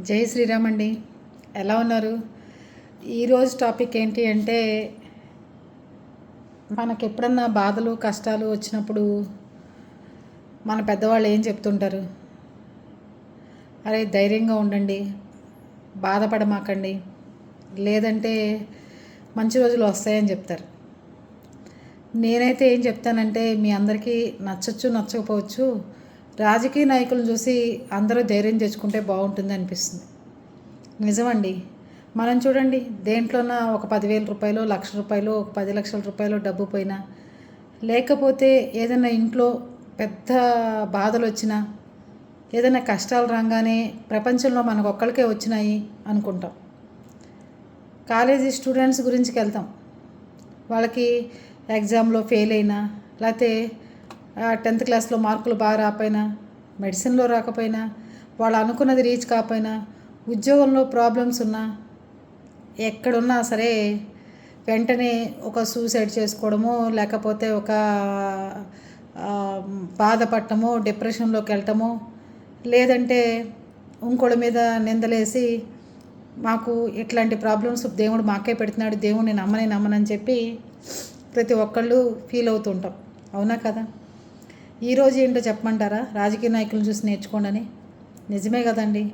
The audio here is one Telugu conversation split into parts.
జై శ్రీరామ్ అండి. ఎలా ఉన్నారు? ఈరోజు టాపిక్ ఏంటి అంటే మనకు ఎప్పుడన్నా బాధలు కష్టాలు వచ్చినప్పుడు మన పెద్దవాళ్ళు ఏం చెప్తుంటారు? అరే ధైర్యంగా ఉండండి. బాధపడమాకండి. లేదంటే మంచి రోజులు వస్తాయని చెప్తారు. నేనైతే ఏం చెప్తానంటే మీ అందరికీ నచ్చచ్చు నచ్చకపోవచ్చు రాజకీయ నాయకులను చూసి అందరూ ధైర్యం తెచ్చుకుంటే బాగుంటుంది అనిపిస్తుంది. నిజమండి. మనం చూడండి దేంట్లోన ఒక పదివేల రూపాయలు లక్ష రూపాయలు ఒక పది లక్షల రూపాయలు డబ్బు పోయినా లేకపోతే ఏదైనా ఇంట్లో పెద్ద బాధలు వచ్చినా ఏదైనా కష్టాలు రాగానే ప్రపంచంలో మనకు ఒక్కరికే వచ్చినాయి అనుకుంటాం. కాలేజీ స్టూడెంట్స్ గురించి వెళ్తాం వాళ్ళకి ఎగ్జామ్లో ఫెయిల్ అయినా లేకపోతే టెన్త్ క్లాస్లో మార్కులు బాగా రాకపోయినా మెడిసిన్లో రాకపోయినా వాళ్ళు అనుకున్నది రీచ్ కాకపోయినా ఉద్యోగంలో ప్రాబ్లమ్స్ ఉన్నా ఎక్కడున్నా సరే వెంటనే ఒక సూసైడ్ చేసుకోవడమో లేకపోతే ఒక బాధపడటమో డిప్రెషన్లోకి వెళ్ళటమో లేదంటే ఇంకోళ్ళ మీద నిందలేసి మాకు ఇట్లాంటి ప్రాబ్లమ్స్ దేవుడు మాకే పెడుతున్నాడు దేవుడిని నమ్మని నమ్మనని చెప్పి ప్రతి ఒక్కళ్ళు ఫీల్ అవుతుంటాం. అవునా కదా? ఈరోజు ఏంటో చెప్పమంటారా? రాజకీయ నాయకులను చూసి నేర్చుకోండి నిజమే కదండి.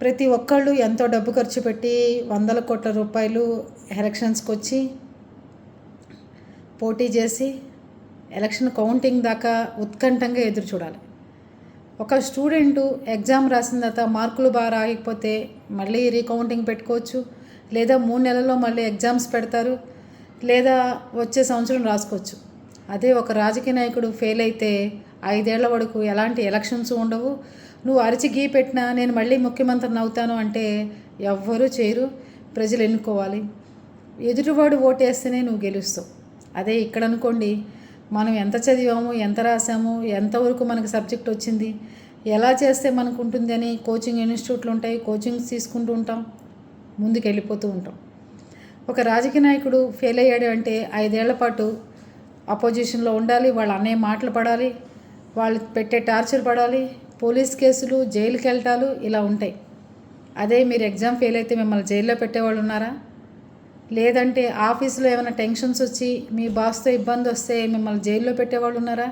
ప్రతి ఒక్కళ్ళు ఎంతో డబ్బు ఖర్చు పెట్టి వందల కోట్ల రూపాయలు ఎలక్షన్స్కి వచ్చి పోటీ చేసి ఎలక్షన్ కౌంటింగ్ దాకా ఉత్కంఠంగా ఎదురు చూడాలి. ఒక స్టూడెంటు ఎగ్జామ్ రాసిన తర్వాత మార్కులు బాగా రాకపోతే మళ్ళీ రీకౌంటింగ్ పెట్టుకోవచ్చు. లేదా మూడు నెలల్లో మళ్ళీ ఎగ్జామ్స్ పెడతారు. లేదా వచ్చే సంవత్సరం రాసుకోవచ్చు. అదే ఒక రాజకీయ నాయకుడు ఫెయిల్ అయితే ఐదేళ్ళ వరకు ఎలాంటి ఎలక్షన్స్ ఉండవు. నువ్వు అరిచి గీ పెట్టినా నేను మళ్ళీ ముఖ్యమంత్రిని అవుతాను అంటే ఎవ్వరూ చేయరు. ప్రజలు ఎన్నుకోవాలి. ఎదుటివాడు ఓటేస్తేనే నువ్వు గెలుస్తావు. అదే ఇక్కడ అనుకోండి మనం ఎంత చదివాము ఎంత రాసాము ఎంతవరకు మనకు సబ్జెక్ట్ వచ్చింది ఎలా చేస్తే మనకు ఉంటుంది అని కోచింగ్ ఇన్స్టిట్యూట్లు ఉంటాయి కోచింగ్స్ తీసుకుంటూ ఉంటాం ముందుకు వెళ్ళిపోతూ ఉంటాం. ఒక రాజకీయ నాయకుడు ఫెయిల్ అయ్యాడు అంటే ఐదేళ్ళ పాటు అపోజిషన్లో ఉండాలి వాళ్ళ అన్నయ్య మాటలు పడాలి వాళ్ళు పెట్టే టార్చర్ పడాలి పోలీస్ కేసులు జైలుకి వెళ్ళటాలు ఇలా ఉంటాయి. అదే మీరు ఎగ్జామ్ ఫెయిల్ అయితే మిమ్మల్ని జైల్లో పెట్టేవాళ్ళు ఉన్నారా? లేదంటే ఆఫీస్లో ఏమైనా టెన్షన్స్ వచ్చి మీ బాస్తో ఇబ్బంది వస్తే మిమ్మల్ని జైల్లో పెట్టేవాళ్ళు ఉన్నారా?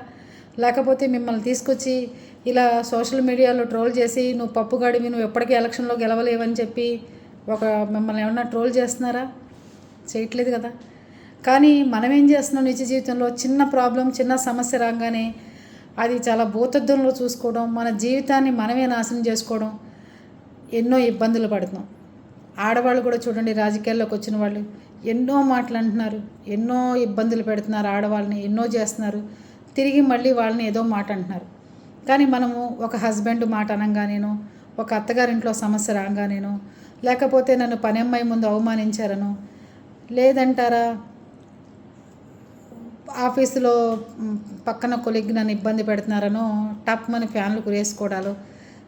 లేకపోతే మిమ్మల్ని తీసుకొచ్చి ఇలా సోషల్ మీడియాలో ట్రోల్ చేసి నువ్వు పప్పుగాడివి నువ్వు ఎప్పటికీ ఎలక్షన్లో గెలవలేవని చెప్పి ఒక మిమ్మల్ని ఏమన్నా ట్రోల్ చేస్తున్నారా? చేయట్లేదు కదా. కానీ మనం ఏం చేస్తున్నాం నిజ జీవితంలో? చిన్న ప్రాబ్లం చిన్న సమస్య రాగానే అది చాలా భూతద్దంలో చూసుకోవడం మన జీవితాన్ని మనమే నాశనం చేసుకోవడం ఎన్నో ఇబ్బందులు పడుతున్నాం. ఆడవాళ్ళు కూడా చూడండి రాజకీయాల్లోకి వచ్చిన వాళ్ళు ఎన్నో మాటలు అంటున్నారు ఎన్నో ఇబ్బందులు పెడుతున్నారు ఆడవాళ్ళని ఎన్నో చేస్తున్నారు. తిరిగి మళ్ళీ వాళ్ళని ఏదో మాట అంటున్నారు. కానీ మనము ఒక హస్బెండ్ మాట అనగానేనో ఒక అత్తగారింట్లో సమస్య రాగానేనో లేకపోతే నన్ను పని అమ్మాయి ముందు అవమానించారనో లేదంటారా? ఆఫీసులో పక్కన కొలిగ్ నన్ను ఇబ్బంది పెడుతున్నారనో టప్ మన ఫ్యాన్లు కురేసుకోవడాలు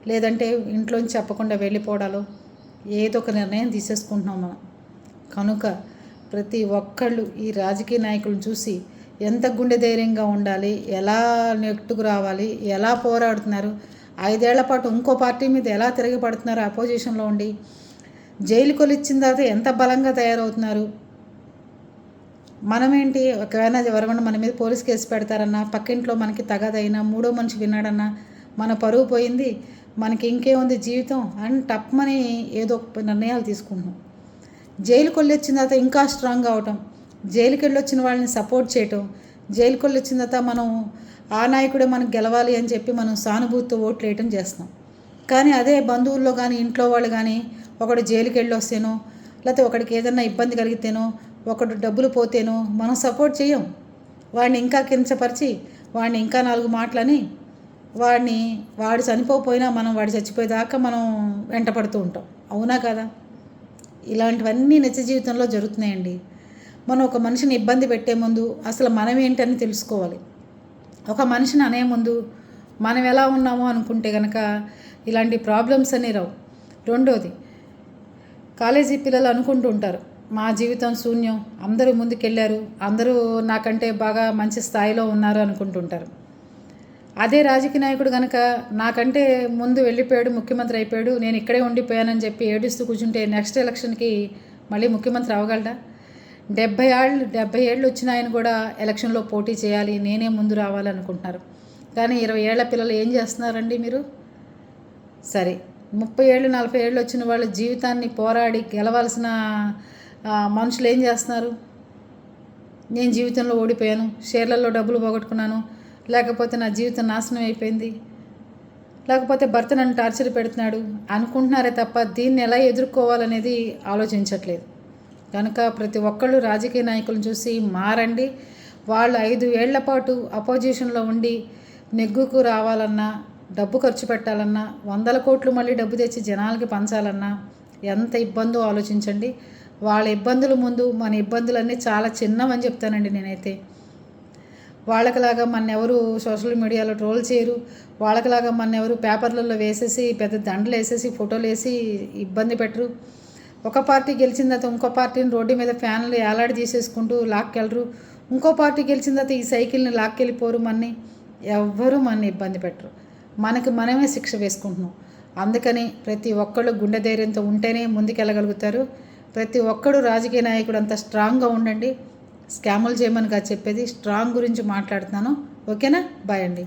లేదంటే ఇంట్లోంచి చెప్పకుండా వెళ్ళిపోవడాలు ఏదో ఒక నిర్ణయం తీసేసుకుంటున్నాం మనం. కనుక ప్రతి ఒక్కళ్ళు ఈ రాజకీయ నాయకులను చూసి ఎంత గుండె ధైర్యంగా ఉండాలి ఎలా నెట్టుకు రావాలి ఎలా పోరాడుతున్నారు ఐదేళ్ళ పాటు ఇంకో పార్టీ మీద ఎలా తిరగబడుతున్నారు అపోజిషన్లో ఉండి జైలు కొలిచ్చిన తర్వాత ఎంత బలంగా తయారవుతున్నారు మనమేంటి? ఒకవేళ ఎవరైనా మన మీద పోలీస్ కేసు పెడతారన్నా పక్కింట్లో మనకి తగదైనా మూడో మనిషి విన్నాడన్నా మన పరువు పోయింది మనకి ఇంకేముంది జీవితం అని టప్మని ఏదో నిర్ణయాలు తీసుకుంటున్నాం. జైలుకి వెళ్ళి వచ్చిన తర్వాత ఇంకా స్ట్రాంగ్ అవటం జైలుకి వెళ్ళి వచ్చిన వాళ్ళని సపోర్ట్ చేయటం జైలుకి వెళ్ళి వచ్చిన తర్వాత మనం ఆ నాయకుడే మనకు గెలవాలి అని చెప్పి మనం సానుభూతితో ఓట్లు వేయటం చేస్తాం కానీ అదే బంధువుల్లో కానీ ఇంట్లో వాళ్ళు కానీ ఒకడు జైలుకి వెళ్ళి వస్తేనో లేకపోతే ఒకడికి ఏదైనా ఇబ్బంది కలిగితేనో ఒకడు డబ్బులు పోతేనో మనం సపోర్ట్ చేయం. వాడిని ఇంకా కించపరిచి వాడిని ఇంకా నాలుగు మాటలని వాడిని వాడు చనిపోయినా మనం వాడు చచ్చిపోయేదాకా మనం వెంటపడుతూ ఉంటాం. అవునా కదా? ఇలాంటివన్నీ నిత్య జీవితంలో జరుగుతున్నాయండి. మనం ఒక మనిషిని ఇబ్బంది పెట్టే ముందు అసలు మనం ఏంటని తెలుసుకోవాలి. ఒక మనిషిని అనే ముందు మనం ఎలా ఉన్నామో అనుకుంటే కనుక ఇలాంటి ప్రాబ్లమ్స్ అనే రావు. రెండోది కాలేజీ పిల్లలు అనుకుంటూ ఉంటారు. మా జీవితం శూన్యం. అందరూ ముందుకెళ్ళారు. అందరూ నాకంటే బాగా మంచి స్థాయిలో ఉన్నారు అనుకుంటుంటారు. అదే రాజకీయ నాయకుడు కనుక నాకంటే ముందు వెళ్ళిపోయాడు ముఖ్యమంత్రి అయిపోయాడు నేను ఇక్కడే ఉండిపోయానని చెప్పి ఏడుస్తూ కూర్చుంటే నెక్స్ట్ ఎలక్షన్కి మళ్ళీ ముఖ్యమంత్రి అవ్వగలడా? డెబ్బై ఏళ్ళు డెబ్బై ఏళ్ళు వచ్చిన ఆయన కూడా ఎలక్షన్లో పోటీ చేయాలి నేనే ముందు రావాలనుకుంటున్నారు కానీ ఇరవై ఏళ్ళ పిల్లలు ఏం చేస్తున్నారండి మీరు? సరే ముప్పై ఏళ్ళు నలభై ఏళ్ళు వచ్చిన వాళ్ళ జీవితాన్ని పోరాడి గెలవాల్సిన మనుషులు ఏం చేస్తున్నారు? నేను జీవితంలో ఓడిపోయాను. షేర్లలో డబ్బులు పోగొట్టుకున్నాను. లేకపోతే నా జీవితం నాశనం అయిపోయింది. లేకపోతే భర్త నన్ను టార్చర్ పెడుతున్నాడు అనుకుంటున్నారే తప్ప దీన్ని ఎలా ఎదుర్కోవాలనేది ఆలోచించట్లేదు. కనుక ప్రతి ఒక్కళ్ళు రాజకీయ నాయకులను చూసి మారండి. వాళ్ళు ఐదు ఏళ్ళ పాటు అపోజిషన్లో ఉండి నెగ్గుకు రావాలన్నా డబ్బు ఖర్చు పెట్టాలన్నా వందల కోట్లు మళ్ళీ డబ్బు తెచ్చి జనాలకి పంచాలన్నా ఎంత ఇబ్బందో ఆలోచించండి. వాళ్ళ ఇబ్బందుల ముందు మన ఇబ్బందులన్నీ చాలా చిన్నవని చెప్తానండి నేనైతే. వాళ్ళకిలాగా మన ఎవరు సోషల్ మీడియాలో ట్రోల్ చేయరు. వాళ్ళకిలాగా మన ఎవరు పేపర్లలో వేసేసి పెద్ద దండలు వేసేసి ఫోటోలు వేసి ఇబ్బంది పెట్టరు. ఒక పార్టీ గెలిచిన తర్వాత ఇంకో పార్టీని రోడ్డు మీద ఫ్యాన్లు ఏలాడి తీసేసుకుంటూ లాక్కెళ్ళరు. ఇంకో పార్టీ గెలిచిన తర్వాత ఈ సైకిల్ని లాక్కెళ్ళిపోరు మన్ని. ఎవ్వరూ మన ఇబ్బంది పెట్టరు. మనకి మనమే శిక్ష వేసుకుంటున్నాం. అందుకని ప్రతి ఒక్కళ్ళు గుండె ధైర్యంతో ఉంటేనే ముందుకెళ్ళగలుగుతారు. ప్రతి ఒక్కడు రాజకీయ నాయకుడు అంత స్ట్రాంగ్గా ఉండండి. స్కాములు చేయమని కాదు చెప్పేది. స్ట్రాంగ్ గురించి మాట్లాడుతున్నాను. ఓకేనా? బాయ్ అండి.